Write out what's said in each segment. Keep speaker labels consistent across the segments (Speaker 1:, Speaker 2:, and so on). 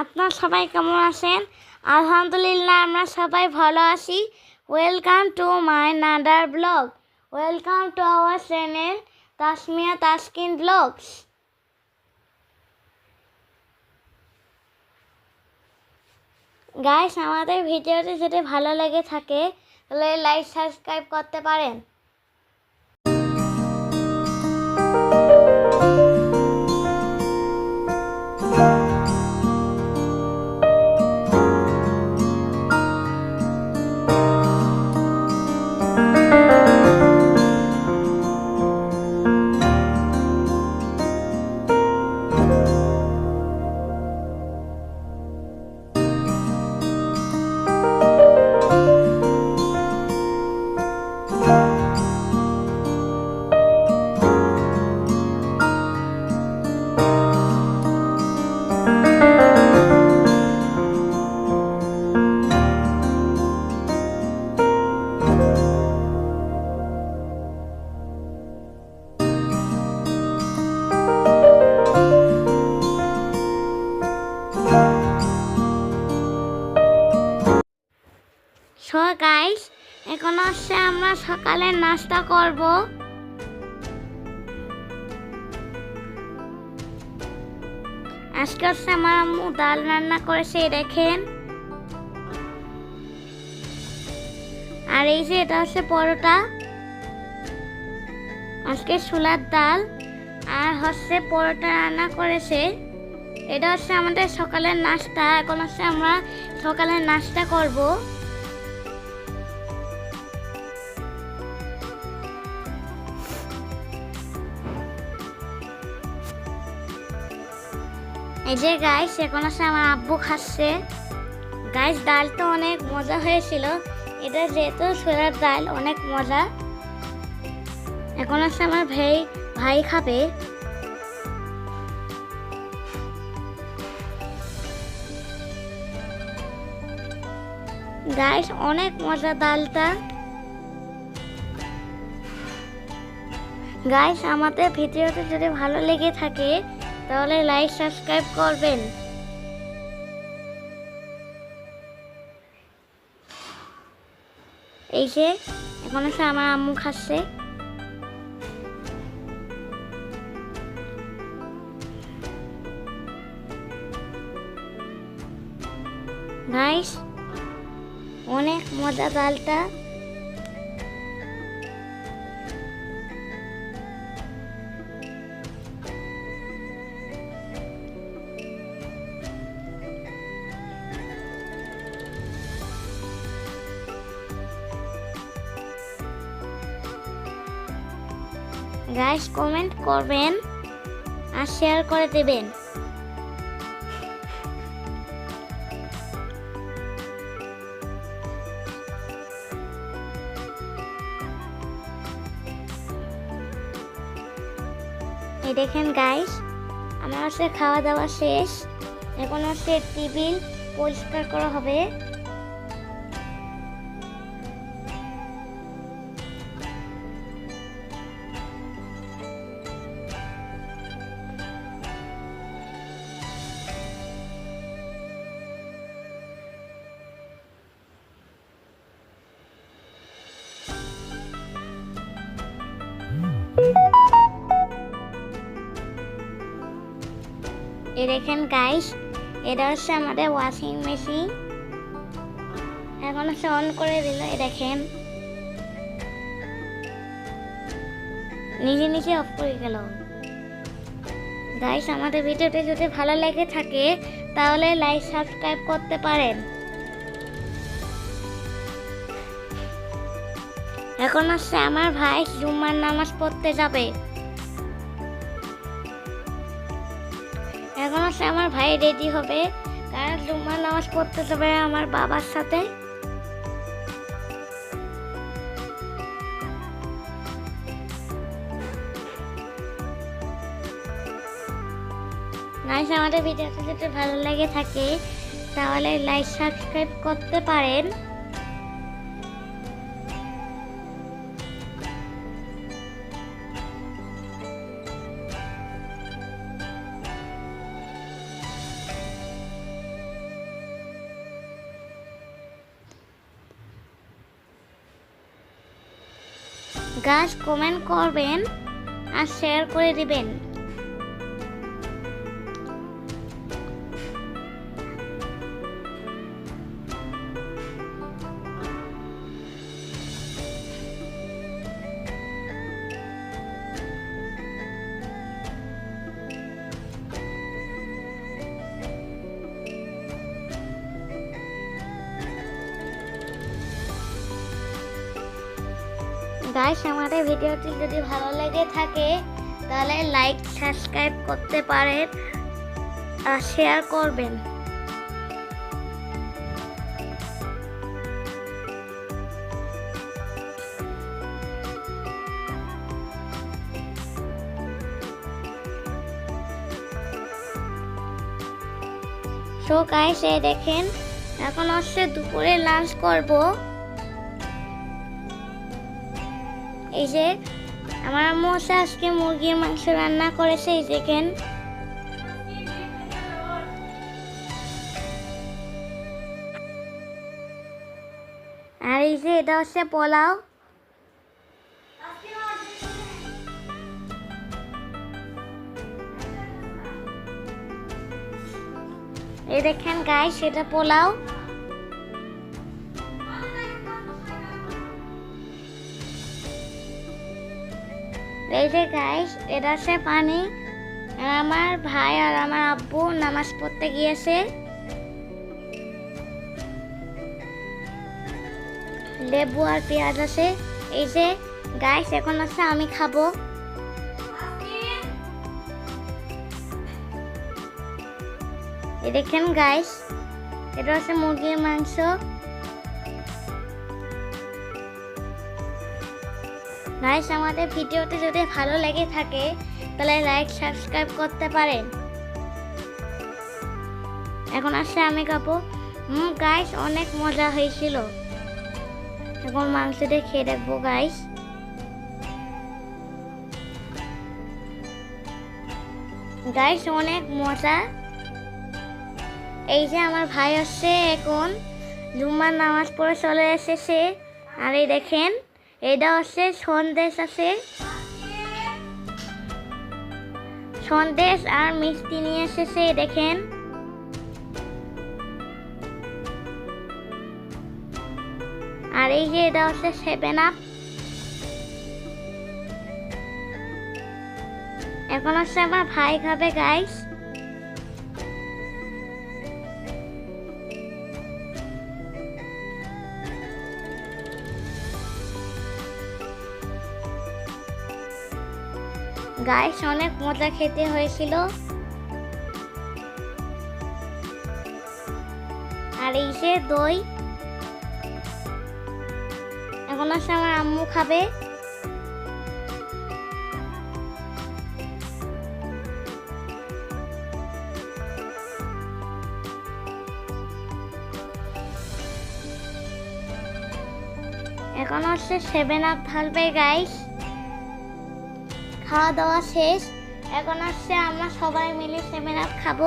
Speaker 1: আপনারা সবাই কেমন আছেন? আলহামদুলিল্লাহ, আমরা সবাই ভালো আছি। Welcome to my another vlog welcome to our channel Tasmia Taskin vlogs guys আমাদের ভিডিওটি যদি ভালো লেগে থাকে, তাহলে লাইক সাবস্ক্রাইব করতে পারেন। সো হচ্ছে আমরা সকালে নাস্তা করব। আজকে হচ্ছে আমার আম্মু ডাল রান্না করেছে দেখেন। আর এই যে এটা হচ্ছে পরোটা। আজকে ছোলার ডাল। আর হচ্ছে পরোটা রান্না করেছে। এটা হচ্ছে আমাদের সকালের নাস্তা। এখন হচ্ছে আমরা সকালের নাস্তা করব। এই যে গাইস এখন আছে আমার আব্বু খাচ্ছে। গাইস ডালটা অনেক মজা হয়েছিল। এটা যেহেতু ছোলার ডাল, অনেক মজা। এখন আছে আমার ভাই ভাই খাবে। গাইস অনেক মজা ডালটা। গাইস আমাদের ভিডিওতে যদি ভালো লেগে থাকে তাহলে লাইক সাবস্ক্রাইব করবেন। এই যে, এখন হচ্ছে আমার আম্মু খাচ্ছে। গাইস অনেক মজা ডালটা গাইস কমেন্ট করবেন আর শেয়ার করে দেবেন। এই দেখেন গাইস আমার হচ্ছে খাওয়া দাওয়া শেষ। এখন হচ্ছে টেবিল পরিষ্কার করা হবে। এই দেখেন গাইস এটা হচ্ছে আমাদের ওয়াশিং মেশিন এখন হচ্ছে অন করে দিল, এই দেখেন। নিজে নিজে অফ করে গেল। গাইস আমাদের ভিডিওটি যদি ভালো লেগে থাকে, তাহলে লাইক সাবস্ক্রাইব করতে পারেন। এখন হচ্ছে আমার ভাই জুম্মার নামাজ পড়তে যাবে। এখন হচ্ছে আমার ভাই রেডি হবে। কারণ জুম্মার নামাজ পড়তে যাবে আমার বাবার সাথে। গাইস আমাদের ভিডিওটা যদি ভালো লাগে থাকে, তাহলে লাইক সাবস্ক্রাইব করতে পারেন। গাছ কমেন্ট করবেন আর শেয়ার করে দিবেন। গাইস আমাদের ভিডিওটি যদি ভালো লেগে থাকে, তাহলে লাইক সাবস্ক্রাইব করতে পারেন আর শেয়ার করবেন। সো গাইস দেখেন, এখন হচ্ছে দুপুরে লাঞ্চ করব। এই যে, আমার আম্মু হচ্ছে আজকে মুরগির মাংস রান্না করেছে, এই দেখেন। আর এই যে এটা হচ্ছে পোলাও। এই দেখেন গাই সেটা পোলাও। এই যে গাইস এটা হচ্ছে পানি। আমার ভাই আর আমার আব্বু নামাজ পড়তে গিয়েছে। লেবু আর পেঁয়াজ আছে। এই যে গাইস এখন আছে আমি খাব। দেখেন গাইস এটা আছে মুরগির মাংস। গাইস আমাদের ভিডিওতে যদি ভালো লেগে থাকে, তাহলে লাইক সাবস্ক্রাইব করতে পারেন। এখন আসছে আমি খাব। হুম গাইস অনেক মজা হয়েছিল। এখন মাংসটা খেয়ে দেখব গাইস গাইস অনেক মজা। এই যে আমার ভাই আসছে এখন। জুম্মার নামাজ পড়ে চলে এসেছে। আর এই দেখেন এটা হচ্ছে সন্দেশ আছে। সন্দেশ আর মিষ্টি নিয়ে এসেছে দেখেন। আর এই যে এটা হচ্ছে সেভেন আপ এখন হচ্ছে আমার ভাই খাবে গাইস গাইস অনেক মজা খেতে হয়েছিল। আর এই যে দই। এখন আছে আমার আম্মু খাবে। এখন হচ্ছে সেভেন আপ ঢালবে গাইস খাওয়া দাওয়া শেষ। এখন আসছে আমরা সবাই মিলে সেভেন আপ খাব।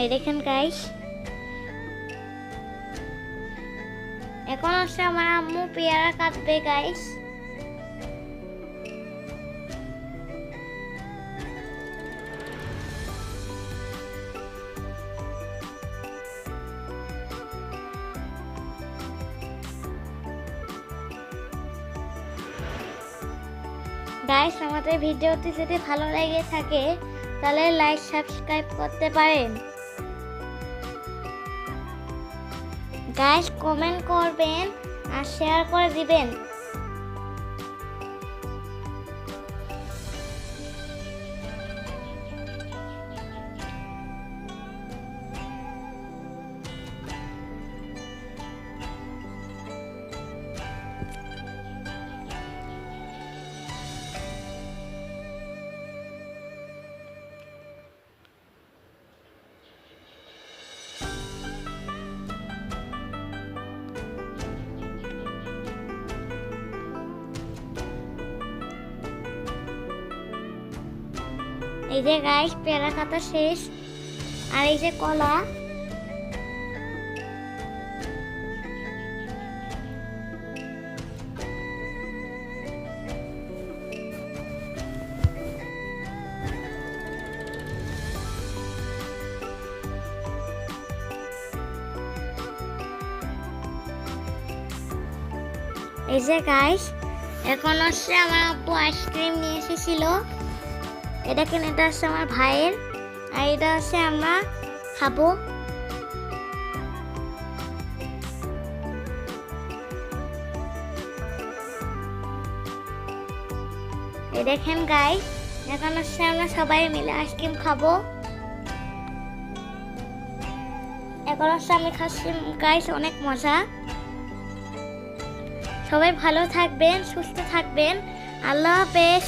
Speaker 1: এই দেখেন গাইস এখন হচ্ছে আমার আম্মু পেয়ারা কাটবে গাইস গাইস আমাদের ভিডিওটি যদি ভালো লেগে থাকে, তাহলে লাইক সাবস্ক্রাইব করতে পারেন। গাইস কমেন্ট করবেন আর শেয়ার করে দিবেন। এই যে গাইস পেয়ারা খাতা শেষ। আর এই যে কলা। এই যে গাইস এখন হচ্ছে আমার আব্বু আইসক্রিম নিয়ে এসেছিল। এটা কেন? এটা হচ্ছে আমার ভাইয়ের, আর এটা হচ্ছে আমরা খাব। দেখেন গাই এখন হচ্ছে আমরা সবাই মিলে আইসক্রিম খাব। এখন হচ্ছে আমি খাচ্ছি গাইস অনেক মজা। সবাই ভালো থাকবেন, সুস্থ থাকবেন। আল্লাহ হাফেজ।